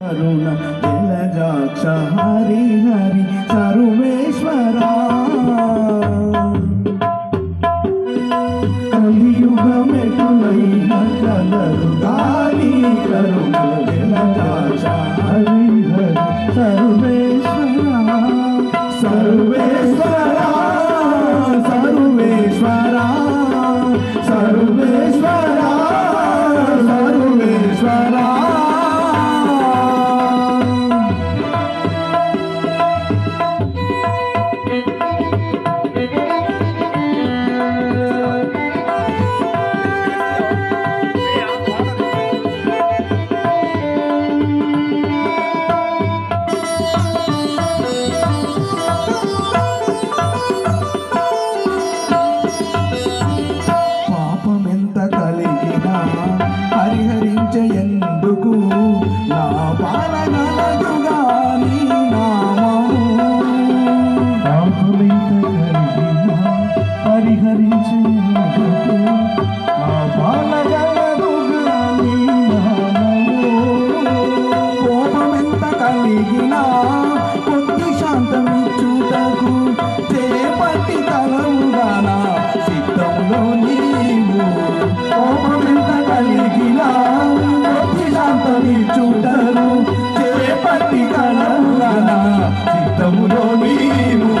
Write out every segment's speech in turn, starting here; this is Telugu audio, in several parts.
కరుణ జలజాక్ష హరి హరి సర్వేశ్వరా కలియుగమెటులైన కలరు గాలి కరుణ జలజాక్ష హరి హరి సర్వేశ్వరా సర్వేశ్వరా సర్వేశ్వరా పాపమెంత కలిగినా హరిహరించే ఎందుకు నా బాలగలదుగా నీ నామము. పాపమెంత కలిగినా హరిహరించే ఎందుకు నా బాలగలదుగా నీ నామము. కోపమెంత కలిగినా శాంతమిచ్చుటకు చేపట్టి తలవుగానా చిత్తములో నీవు.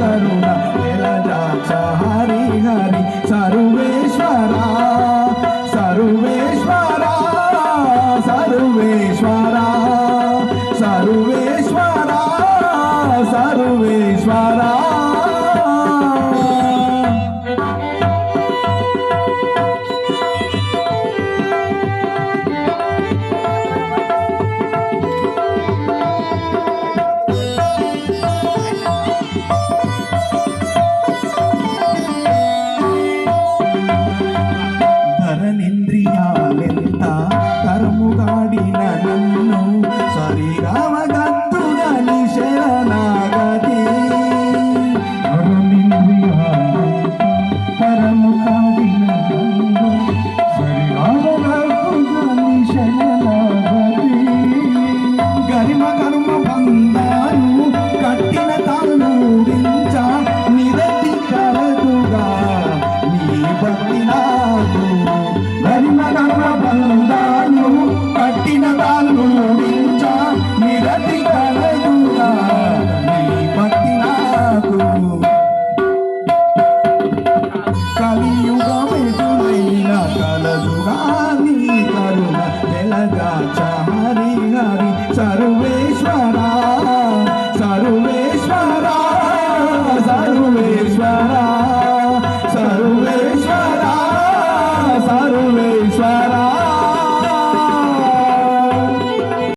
కరుణ. హరి హరి సర్వేశ్వరా సర్వేశ్వరా సర్వేశ్వరా దాని కరుణ తెలగా చారి హరి.